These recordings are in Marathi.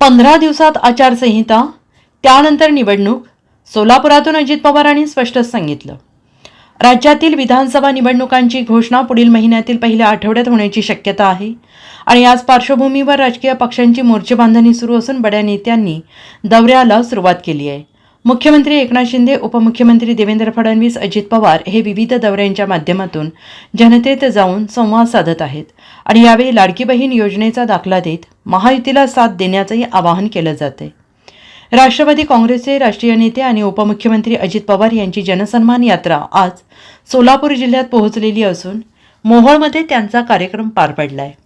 पंधरा दिवसात आचारसंहिता त्यानंतर निवडणूक सोलापुरातून अजित पवारांनी स्पष्टच सांगितलं. राज्यातील विधानसभा निवडणुकांची घोषणा पुढील महिन्यातील पहिल्या आठवड्यात होण्याची शक्यता आहे आणि याच पार्श्वभूमीवर राजकीय पक्षांची मोर्चेबांधणी सुरू असून बड्या नेत्यांनी दौऱ्याला सुरुवात केली आहे. मुख्यमंत्री एकनाथ शिंदे उपमुख्यमंत्री देवेंद्र फडणवीस अजित पवार हे विविध दौऱ्यांच्या माध्यमातून जनतेत जाऊन संवाद साधत आहेत आणि यावेळी लाडकी बहीण योजनेचा दाखला देत महायुतीला साथ देण्याचंही आवाहन केलं जाते राष्ट्रवादी काँग्रेसचे राष्ट्रीय नेते आणि उपमुख्यमंत्री अजित पवार यांची जनसन्मान यात्रा आज सोलापूर जिल्ह्यात पोहोचलेली असून मोहोळमध्ये त्यांचा कार्यक्रम पार पडला आहे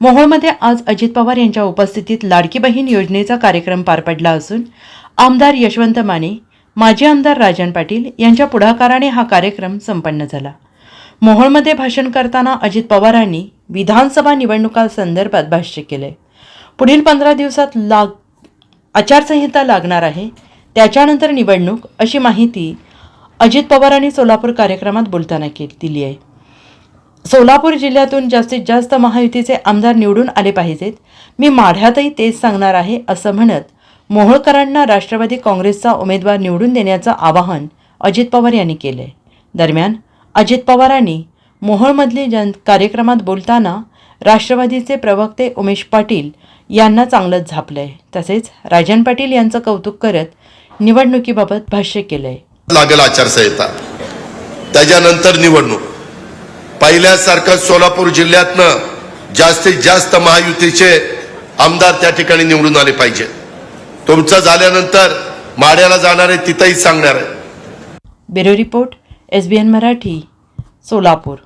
मोहोळमध्ये आज अजित पवार यांच्या उपस्थितीत लाडकी बहीण योजनेचा कार्यक्रम पार पडला असून आमदार यशवंत माने माजी आमदार राजन पाटील यांच्या पुढाकाराने हा कार्यक्रम संपन्न झाला. मोहोळमध्ये भाषण करताना अजित पवारांनी विधानसभा निवडणुकांसंदर्भात भाष्य केले. पुढील पंधरा दिवसात लाग आचारसंहिता लागणार आहे. त्याच्यानंतर निवडणूक अशी माहिती अजित पवारांनी सोलापूर कार्यक्रमात बोलताना के दिली आहे. सोलापूर जिल्ह्यातून जास्तीत जास्त महायुतीचे आमदार निवडून आले पाहिजेत. मी माढ्यातही तेच सांगणार आहे असं म्हणत मोहोळकरांना राष्ट्रवादी काँग्रेसचा उमेदवार निवडून देण्याचं आवाहन अजित पवार यांनी केलंय दरम्यान अजित पवारांनी मोहोळमधली जन कार्यक्रमात बोलताना राष्ट्रवादीचे प्रवक्ते उमेश पाटील यांना चांगलंच झापलंय. तसेच राजन पाटील यांचं कौतुक करत निवडणुकीबाबत भाष्य केलंय. लागेल आचारसंहिता. त्याच्यानंतर निवडणूक. पहिल्यासारखं सोलापूर जिल्ह्यातनं जास्तीत जास्त महायुतीचे आमदार त्या ठिकाणी निवडून आले पाहिजेत. तुमचं झाल्यानंतर माड्याला जाणार आहे तिथंही सांगणार आहे. Bureau report S B N Marathi Solapur.